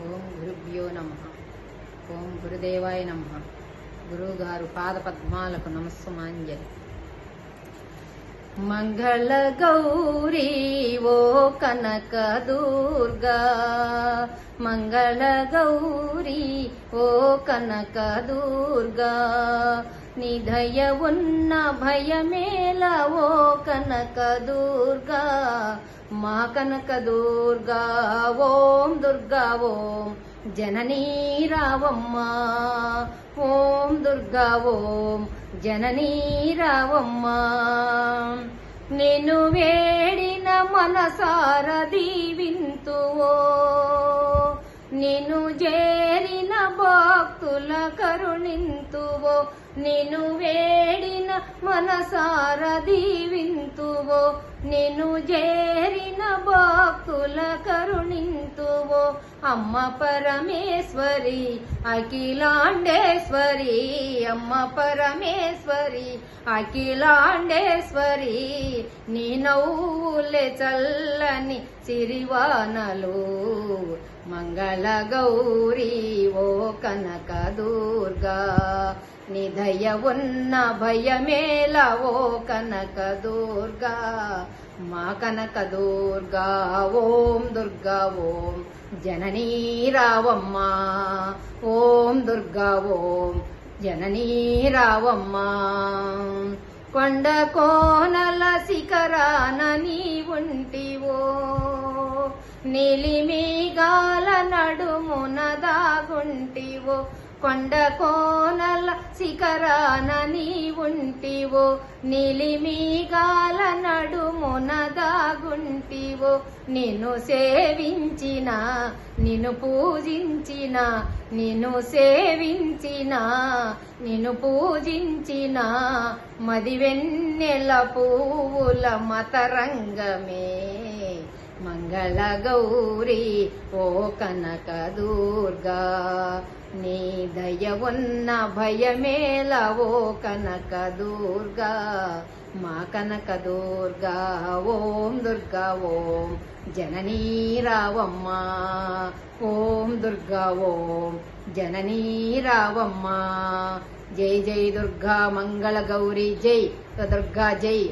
ఓం గురుభ్యో నమ. ఓం గురుదేవాయ నమ. గురువుగారు పాద పద్మాలకు నమస్సుమాంజలి. మంగళ గౌరీ ఓ కనక దుర్గా. మంగళ గౌరీ ఓ కనక దుర్గా. నిధయ ఉన్న భయమేల ఓ కనక దుర్గా మా కనక దుర్గా ఓం దుర్గా ఓం జననీ రావమ్మ ఓం దుర్గా ఓం జననీ రావమ్మ. నేను వేడిన మనసార దీవింతువో నిన్ను చేరిన భక్తుల కరుణింతువో నిన్ను వేడిన మనసార దీవింతువో నిన్ను చేరిన భక్తుల కరుణింతువో. అమ్మ పరమేశ్వరి అఖిలాండేశ్వరి అమ్మ పరమేశ్వరి అఖిలాండేశ్వరి నీ నవ్వులే చల్లని సిరివానలు. మంగళ గౌరీ ఓ కనక దుర్గా నిధయ ఉన్న భయమేలవో ఓ కనక దుర్గా. మా కనక దుర్గా ఓం దుర్గా ఓం జననీ రావమ్మ. ఓం దుర్గా ఓం జననీ రావమ్మ. కొండ కోనల శిఖరాన నీ ఉంటివో నిలిమిగాల నడుమున దాగుంటివో. కొండ కోనల శిఖరాన నీ ఉంటివో నీలిమీగాల నడుమున దాగుంటివో. నిన్ను సేవించిన నిన్ను పూజించిన నిన్ను సేవించిన నిన్ను పూజించిన మదివెన్నెల పువ్వుల మతరంగమే. మంగళ గౌరీ ఓ కనక దుర్గా. నీ దయ ఉన్న భయమేల ఓ కనక దుర్గా. మా కనక దుర్గా ఓం దుర్గా ఓం జననీ రావమ్మ. ఓం దుర్గా ఓం జననీ రావమ్మ. జై జై దుర్గా మంగళ గౌరీ జై. దుర్గా జై.